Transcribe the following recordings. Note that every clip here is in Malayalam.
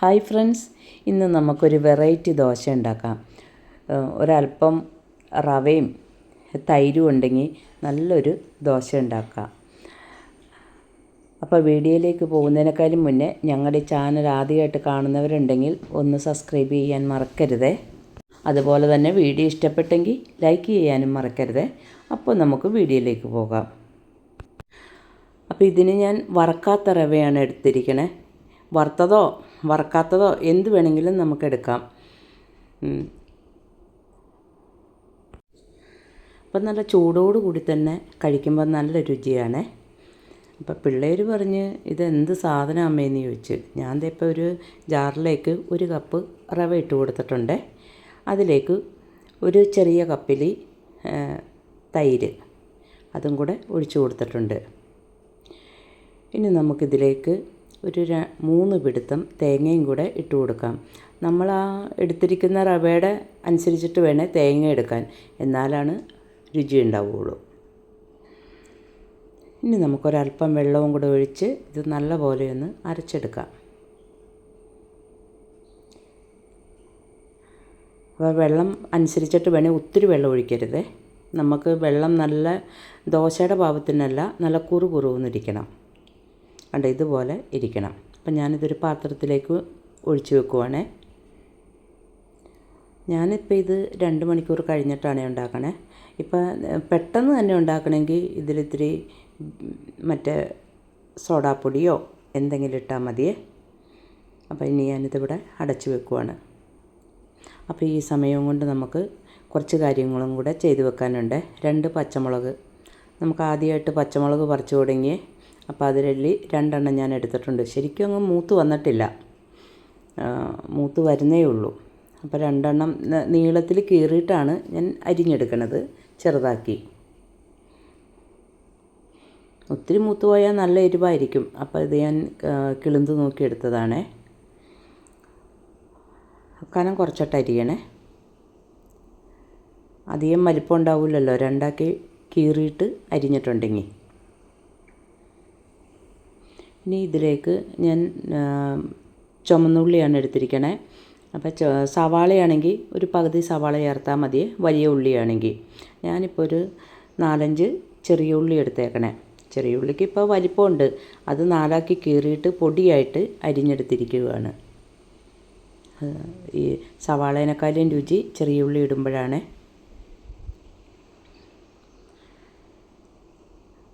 ഹായ് ഫ്രണ്ട്സ് ഇന്ന് നമുക്കൊരു വെറൈറ്റി ദോശ ഉണ്ടാക്കാം. ഒരല്പം റവയും തൈരും ഉണ്ടെങ്കിൽ നല്ലൊരു ദോശ ഉണ്ടാക്കാം. അപ്പോൾ വീഡിയോയിലേക്ക് പോകുന്നതിനേക്കാളും മുന്നേ ഞങ്ങളുടെ ചാനൽ ആദ്യമായിട്ട് കാണുന്നവരുണ്ടെങ്കിൽ ഒന്ന് സബ്സ്ക്രൈബ് ചെയ്യാൻ മറക്കരുതേ. അതുപോലെ തന്നെ വീഡിയോ ഇഷ്ടപ്പെട്ടെങ്കിൽ ലൈക്ക് ചെയ്യാനും മറക്കരുതേ. അപ്പോൾ നമുക്ക് വീഡിയോയിലേക്ക് പോകാം. അപ്പോൾ ഇതിന് ഞാൻ വറക്കാത്ത റവയാണ് എടുത്തിരിക്കണേ. വറുത്തതോ വറക്കാത്തതോ എന്ത് വേണമെങ്കിലും നമുക്ക് എടുക്കാം. ഉം. അപ്പം നല്ല ചൂടോട് കൂടി തന്നെ കഴിക്കുമ്പോൾ നല്ല രുചിയാണ്. അപ്പം പിള്ളേർ പറഞ്ഞ് ഇത് എന്ത് സാധനം അമ്മയെന്ന് ചോദിച്ച്. ഞാൻ ഇപ്പോൾ ഒരു ജാറിലേക്ക് ഒരു കപ്പ് റവ ഇട്ട് കൊടുത്തിട്ടുണ്ട്. അതിലേക്ക് ഒരു ചെറിയ കപ്പിൽ തൈര്. അതും കൂടെ ഒഴിച്ചു കൊടുത്തിട്ടുണ്ട്. ഇനി നമുക്കിതിലേക്ക് ഒരു മൂന്ന് പിടുത്തം തേങ്ങയും കൂടെ ഇട്ട് കൊടുക്കാം. നമ്മൾ ആ എടുത്തിരിക്കുന്ന റവയുടെ അനുസരിച്ചിട്ട് വേണേൽ തേങ്ങ എടുക്കാൻ. എന്നാലാണ് രുചി ഉണ്ടാവുകയുള്ളൂ ഇനി നമുക്കൊരല്പം വെള്ളവും കൂടെ ഒഴിച്ച് ഇത് നല്ല പോലെ ഒന്ന് അരച്ചെടുക്കാം. അപ്പോൾ വെള്ളം അനുസരിച്ചിട്ട് വേണേൽ ഒത്തിരി വെള്ളം ഒഴിക്കരുതേ. നമുക്ക് വെള്ളം നല്ല ദോശയുടെ പാകത്തിനല്ല നല്ല കുറു കുറുവെന്നിരിക്കണം കണ്ട ഇതുപോലെ ഇരിക്കണം. അപ്പം ഞാനിതൊരു പാത്രത്തിലേക്ക് ഒഴിച്ചു വെക്കുവാണേ. ഞാനിപ്പോൾ ഇത് രണ്ട് മണിക്കൂർ കഴിഞ്ഞിട്ടാണ് ഉണ്ടാക്കണേ. ഇപ്പം പെട്ടെന്ന് തന്നെ ഉണ്ടാക്കണമെങ്കിൽ ഇതിലിത്തിരി മറ്റേ സോഡാപ്പൊടിയോ എന്തെങ്കിലും ഇട്ടാൽ മതിയേ. അപ്പോൾ ഇനി ഞാനിതിവിടെ അടച്ചു വെക്കുവാണ്. അപ്പോൾ ഈ സമയം കൊണ്ട് നമുക്ക് കുറച്ച് കാര്യങ്ങളും കൂടെ ചെയ്തു വെക്കാനുണ്ട്. രണ്ട് പച്ചമുളക്. നമുക്ക് ആദ്യമായിട്ട് പച്ചമുളക് പറിച്ചു തുടങ്ങിയേ. അപ്പോൾ അതിലി രണ്ടെണ്ണം ഞാൻ എടുത്തിട്ടുണ്ട്. ശരിക്കും അങ്ങ് മൂത്ത് വന്നിട്ടില്ല. മൂത്ത് വരുന്നേ ഉള്ളൂ. അപ്പോൾ രണ്ടെണ്ണം നീളത്തിൽ കീറിയിട്ടാണ് ഞാൻ അരിഞ്ഞെടുക്കണത് ചെറുതാക്കി. ഒത്തിരി മൂത്ത് പോയാൽ നല്ല എരിവായിരിക്കും. അപ്പോൾ ഇത് ഞാൻ കിളിന്ത് നോക്കിയെടുത്തതാണേ കനം കുറച്ചിട്ട് അരിയണേ. അധികം വലിപ്പം ഉണ്ടാവില്ലല്ലോ. രണ്ടാക്കി കീറിയിട്ട് അരിഞ്ഞിട്ടുണ്ടെങ്കിൽ. ഇനി ഇതിലേക്ക് ഞാൻ ചുമന്നുള്ളിയാണ് എടുത്തിരിക്കണേ. അപ്പോൾ സവാളയാണെങ്കിൽ ഒരു പകുതി സവാള ചേർത്താൽ മതി വലിയ ഉള്ളിയാണെങ്കിൽ. ഞാനിപ്പോൾ ഒരു നാലഞ്ച് ചെറിയ ഉള്ളി എടുത്തേക്കണേ. ചെറിയ ഉള്ളിക്ക് ഇപ്പോൾ വലിപ്പമുണ്ട്. അത് നാലാക്കി കീറിയിട്ട് പൊടിയായിട്ട് അരിഞ്ഞെടുത്തിരിക്കുകയാണ്. ഈ സവാളേനേക്കാളും രുചി ചെറിയ ഉള്ളി ഇടുമ്പോഴാണ്.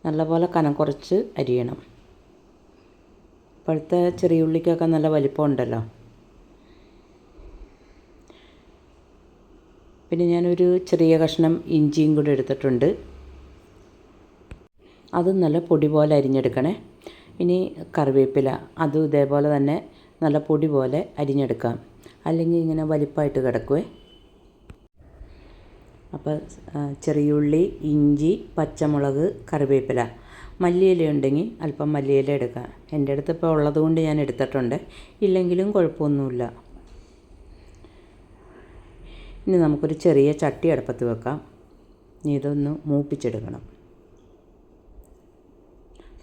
നല്ലപോലെ കനം കുറച്ച് അരിയണം. ഇപ്പോഴത്തെ ചെറിയ ഉള്ളിക്കൊക്കെ നല്ല വലിപ്പമുണ്ടല്ലോ. പിന്നെ ഞാനൊരു ചെറിയ കഷ്ണം ഇഞ്ചിയും കൂടി എടുത്തിട്ടുണ്ട്. അതും നല്ല പൊടി പോലെ അരിഞ്ഞെടുക്കണേ. ഇനി കറിവേപ്പില അതും ഇതേപോലെ തന്നെ നല്ല പൊടി പോലെ അരിഞ്ഞെടുക്കാം. അല്ലെങ്കിൽ ഇങ്ങനെ വലിപ്പമായിട്ട് കിടക്കുവേ. അപ്പോൾ ചെറിയുള്ളി ഇഞ്ചി പച്ചമുളക് കറിവേപ്പില മല്ലിയില ഉണ്ടെങ്കിൽ അല്പം മല്ലിയില എടുക്കാം എന്റെ അടുത്ത് ഇപ്പോൾ ഉള്ളത് കൊണ്ട് ഞാൻ എടുത്തിട്ടുണ്ട്. ഇല്ലെങ്കിലും കുഴപ്പമൊന്നുമില്ല. ഇനി നമുക്കൊരു ചെറിയ ചട്ടി അടുപ്പത്ത് വെക്കാം. ഇനി ഇതൊന്ന് മൂപ്പിച്ചെടുക്കണം.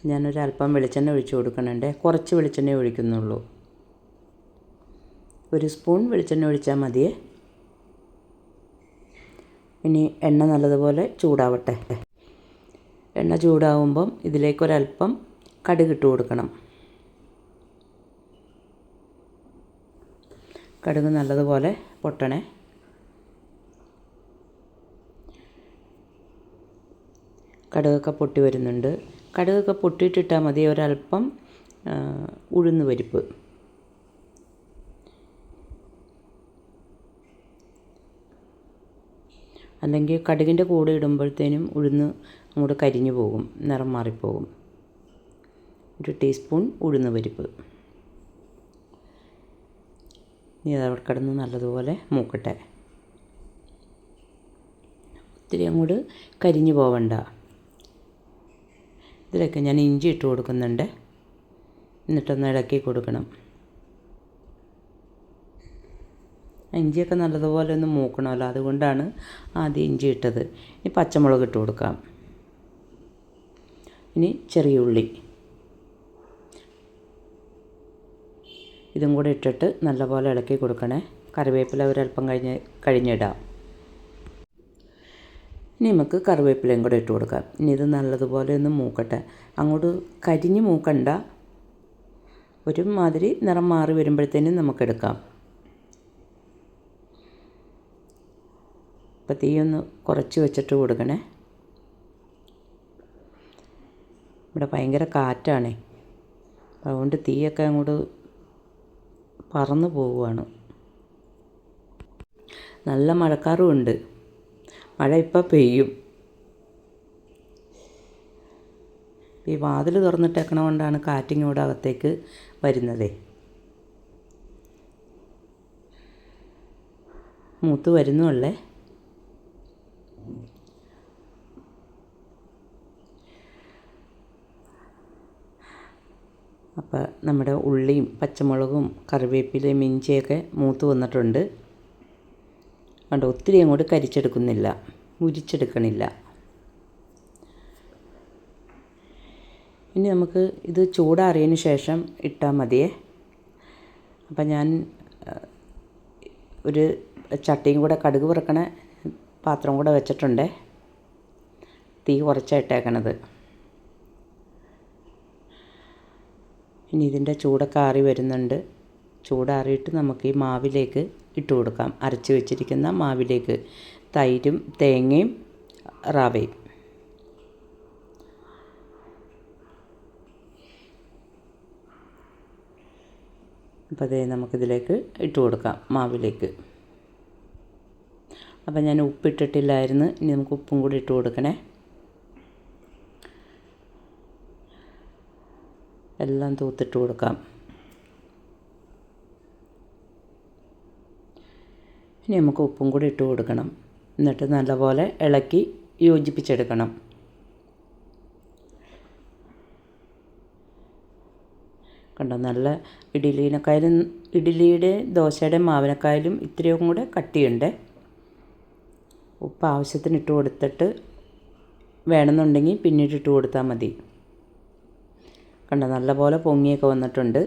ഞാനൊരു അല്പം വെളിച്ചെണ്ണ ഒഴിച്ച് കൊടുക്കണുണ്ട് കുറച്ച് വെളിച്ചെണ്ണ ഒഴിക്കുന്നുള്ളൂ. ഒരു സ്പൂൺ വെളിച്ചെണ്ണ ഒഴിച്ചാൽ മതിയേ. ഇനി എണ്ണ നല്ലതുപോലെ ചൂടാവട്ടെ. എണ്ണ ചൂടാവുമ്പം കടുക് കടുകിട്ട് കൊടുക്കണം. കടുക് നല്ലതുപോലെ പൊട്ടണേ. കടുകൊക്കെ പൊട്ടി വരുന്നുണ്ട്. കടുകൊക്കെ പൊട്ടിയിട്ടിട്ടാൽ മതി ഒരൽപ്പം ഉഴുന്ന് പരിപ്പ്. അല്ലെങ്കിൽ കടുകിന്റെ കൂടെ ഇടുമ്പോഴത്തേനും ഉഴുന്ന് അങ്ങോട്ട് കരിഞ്ഞു പോകും നിറം മാറിപ്പോകും. ഒരു ടീസ്പൂൺ ഉഴുന്ന് പരിപ്പ്. ഇനി അത് കിടന്ന് നല്ലതുപോലെ മൂക്കട്ടെ. ഒത്തിരി അങ്ങോട്ട് കരിഞ്ഞു പോവണ്ട. ഇതിലൊക്കെ ഞാൻ ഇഞ്ചി ഇട്ട് കൊടുക്കുന്നുണ്ട്. എന്നിട്ടൊന്ന് ഇളക്കി കൊടുക്കണം. ഇഞ്ചിയൊക്കെ നല്ലതുപോലെ ഒന്ന് മൂക്കണമല്ലോ അതുകൊണ്ടാണ് ആദ്യം ഇഞ്ചി ഇട്ടത്. ഇനി പച്ചമുളക് ഇട്ട് കൊടുക്കാം. ഇനി ചെറിയ ഉള്ളി. ഇതും കൂടെ ഇട്ടിട്ട് നല്ലപോലെ ഇളക്കി കൊടുക്കണേ. കറിവേപ്പില ഒരല്പം കഴിഞ്ഞ് കഴിഞ്ഞിടാം. ഇനി നമുക്ക് കറിവേപ്പിലയും കൂടെ ഇട്ട് കൊടുക്കാം. ഇനി ഇത് നല്ലതുപോലെ ഒന്ന് മൂക്കട്ടെ. അങ്ങോട്ട് കരിഞ്ഞ് മൂക്കണ്ട. ഒരുമാതിരി നിറം മാറി വരുമ്പോഴത്തേനും നമുക്കെടുക്കാം അപ്പോൾ തീയൊന്ന് കുറച്ച് വെച്ചിട്ട് കൊടുക്കണേ. ഇവിടെ ഭയങ്കര കാറ്റാണേ. അതുകൊണ്ട് തീയൊക്കെ അങ്ങോട്ട് പറന്നു പോവുകയാണ്. നല്ല മഴക്കാറും ഉണ്ട്. മഴ ഇപ്പം പെയ്യും. ഈ വാതിൽ തുറന്നിട്ടേക്കണ കൊണ്ടാണ് കാറ്റിങ്ങോട് അകത്തേക്ക് വരുന്നതേ. മൂത്ത് വരുന്നുള്ളേ. അപ്പോൾ നമ്മുടെ ഉള്ളിയും പച്ചമുളകും കറിവേപ്പിലയും ഇഞ്ചിയൊക്കെ മൂത്ത് വന്നിട്ടുണ്ട്. കണ്ടോ ഒത്തിരി അങ്ങോട്ട് കരിച്ചെടുക്കുന്നില്ല ഉരിച്ചെടുക്കണില്ല ഇനി നമുക്ക് ഇത് ചൂടാറിയതിന് ശേഷം ഇട്ടാൽ മതിയേ. അപ്പം ഞാൻ ഒരു ചട്ടിയും കൂടെ കടുക് വറുക്കണ പാത്രം കൂടെ വെച്ചിട്ടുണ്ട്. തീ കുറച്ചായിട്ടേക്കണത് ഇനി ഇതിന്റെ ചൂടൊക്കെ ആറി വരുന്നുണ്ട്. ചൂടാറിയിട്ട് നമുക്ക് ഈ മാവിലേക്ക് ഇട്ട് കൊടുക്കാം. അരച്ച് വെച്ചിരിക്കുന്ന മാവിലേക്ക് തൈരും തേങ്ങയും റവയും. അപ്പോൾ അതേ നമുക്കിതിലേക്ക് ഇട്ട് കൊടുക്കാം മാവിലേക്ക്. അപ്പം ഞാൻ ഉപ്പിട്ടിട്ടില്ലായിരുന്നു. ഇനി നമുക്ക് ഉപ്പും കൂടി ഇട്ട് കൊടുക്കണേ. എല്ലാം തൂത്തിട്ട് കൊടുക്കാം. ഇനി നമുക്ക് ഉപ്പും കൂടി ഇട്ട് കൊടുക്കണം. എന്നിട്ട് നല്ലപോലെ ഇളക്കി യോജിപ്പിച്ചെടുക്കണം. കണ്ടോ നല്ല ഇഡ്ഡലീനെക്കാളും ഇഡ്ഡലിയുടെ ദോശയുടെ മാവിനെക്കാളും ഇത്രയും കൂടെ കട്ടിയുണ്ട്. ഉപ്പ് ആവശ്യത്തിന് ഇട്ട് കൊടുത്തിട്ട് വേണമെന്നുണ്ടെങ്കിൽ പിന്നീട് ഇട്ട് കൊടുത്താൽ മതി. കണ്ടോ നല്ലപോലെ പൊങ്ങിയൊക്കെ വന്നിട്ടുണ്ട്.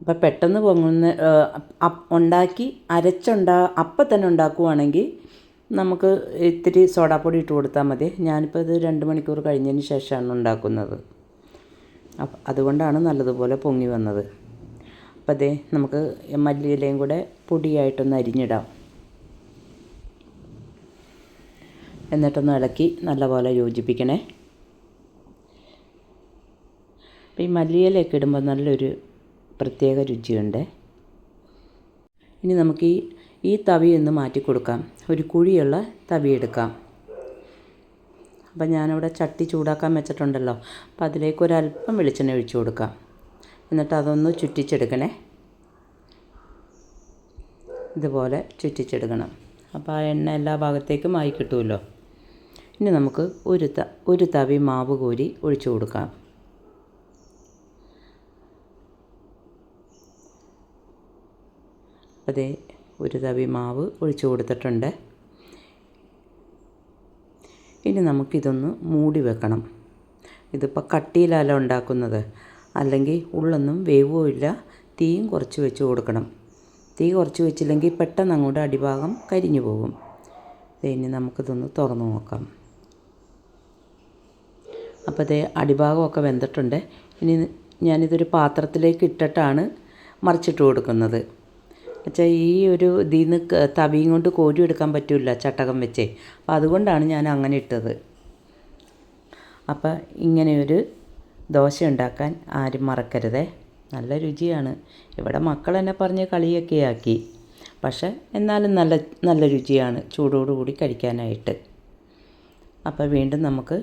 അപ്പം പെട്ടെന്ന് പൊങ്ങുന്ന ഉണ്ടാക്കി അരച്ചുണ്ടാ അപ്പം തന്നെ ഉണ്ടാക്കുവാണെങ്കിൽ നമുക്ക് ഇത്തിരി സോഡാപ്പൊടി ഇട്ട് കൊടുത്താൽ മതി. ഞാനിപ്പോൾ ഇത് രണ്ട് മണിക്കൂർ കഴിഞ്ഞതിന് ശേഷമാണ് ഉണ്ടാക്കുന്നത്. അപ്പം അതുകൊണ്ടാണ് നല്ലതുപോലെ പൊങ്ങി വന്നത്. അപ്പം അതേ നമുക്ക് മല്ലിയിലയും കൂടെ പൊടിയായിട്ടൊന്ന് അരിഞ്ഞിടാം. എന്നിട്ടൊന്ന് ഇളക്കി നല്ലപോലെ യോജിപ്പിക്കണേ. അപ്പം ഈ മല്ലിയിലയൊക്കെ ഇടുമ്പോൾ നല്ലൊരു പ്രത്യേക രുചിയുണ്ട്. ഇനി നമുക്ക് ഈ ഈ തവി ഒന്ന് മാറ്റി കൊടുക്കാം. ഒരു കുഴിയുള്ള തവി എടുക്കാം. അപ്പം ഞാനിവിടെ ചട്ടി ചൂടാക്കാൻ വെച്ചിട്ടുണ്ടല്ലോ. അപ്പോൾ അതിലേക്ക് ഒരല്പം വെളിച്ചെണ്ണ ഒഴിച്ചു കൊടുക്കാം. എന്നിട്ട് അതൊന്ന് ചുറ്റിച്ചെടുക്കണേ. ഇതുപോലെ ചുറ്റിച്ചെടുക്കണം. അപ്പോൾ ആ എണ്ണ എല്ലാ ഭാഗത്തേക്കും ആയി കിട്ടുമല്ലോ. ഇനി നമുക്ക് ഒരു ത ഒരു തവി മാവ് കോരി ഒഴിച്ചു കൊടുക്കാം. അതേ ഒരു തവി മാവ് ഒഴിച്ചു കൊടുത്തിട്ടുണ്ട്. ഇനി നമുക്കിതൊന്ന് മൂടി വെക്കണം. ഇതിപ്പോൾ കട്ടിയിലല്ല ഉണ്ടാക്കുന്നത്. അല്ലെങ്കിൽ ഉള്ളൊന്നും വേവുമില്ല തീയും കുറച്ച് വെച്ച് കൊടുക്കണം. തീ കുറച്ച് വെച്ചില്ലെങ്കിൽ പെട്ടെന്ന് അങ്ങോട്ട് അടിഭാഗം കരിഞ്ഞു പോകും. ഇനി നമുക്കിതൊന്ന് തുറന്നു നോക്കാം. അപ്പോൾ അതേ അടിഭാഗമൊക്കെ വെന്തിട്ടുണ്ട്. ഇനി ഞാനിതൊരു പാത്രത്തിലേക്ക് ഇട്ടിട്ടാണ് മറിച്ചിട്ട് കൊടുക്കുന്നത്. വെച്ചാൽ ഈ ഒരു ഇതിൽ നിന്ന് തവിയും കൊണ്ട് കോരി എടുക്കാൻ പറ്റില്ല ചട്ടകം വെച്ചേ. അപ്പോൾ അതുകൊണ്ടാണ് ഞാൻ അങ്ങനെ ഇട്ടത്. അപ്പം ഇങ്ങനെയൊരു ദോശ ഉണ്ടാക്കാൻ ആരും മറക്കരുതേ. നല്ല രുചിയാണ്. ഇവിടെ മക്കൾ എന്നെ പറഞ്ഞ് കളിയൊക്കെ ആക്കി. പക്ഷേ എന്നാലും നല്ല നല്ല രുചിയാണ് ചൂടോടുകൂടി കഴിക്കാനായിട്ട്. അപ്പോൾ വീണ്ടും നമുക്ക്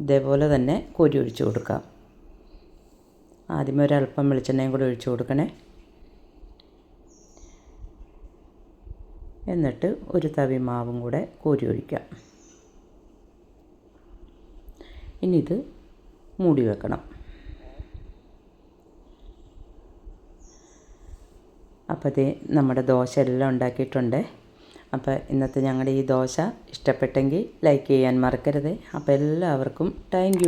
ഇതേപോലെ തന്നെ കോരി ഒഴിച്ചു കൊടുക്കാം. ആദ്യമേ ഒരല്പം വെളിച്ചെണ്ണയും കൂടി ഒഴിച്ചു കൊടുക്കണേ. എന്നിട്ട് ഒരു തവി മാവും കൂടെ കോരി ഒഴിക്കാം. ഇനി ഇത് മൂടി വെക്കണം. അപ്പോൾ ഇത് നമ്മുടെ ദോശ എല്ലാം ഉണ്ടാക്കിയിട്ടുണ്ട്. അപ്പോൾ ഇന്നത്തെ ഞങ്ങളുടെ ഈ ദോശ ഇഷ്ടപ്പെട്ടെങ്കിൽ ലൈക്ക് ചെയ്യാൻ മറക്കരുത്. അപ്പോൾ എല്ലാവർക്കും താങ്ക്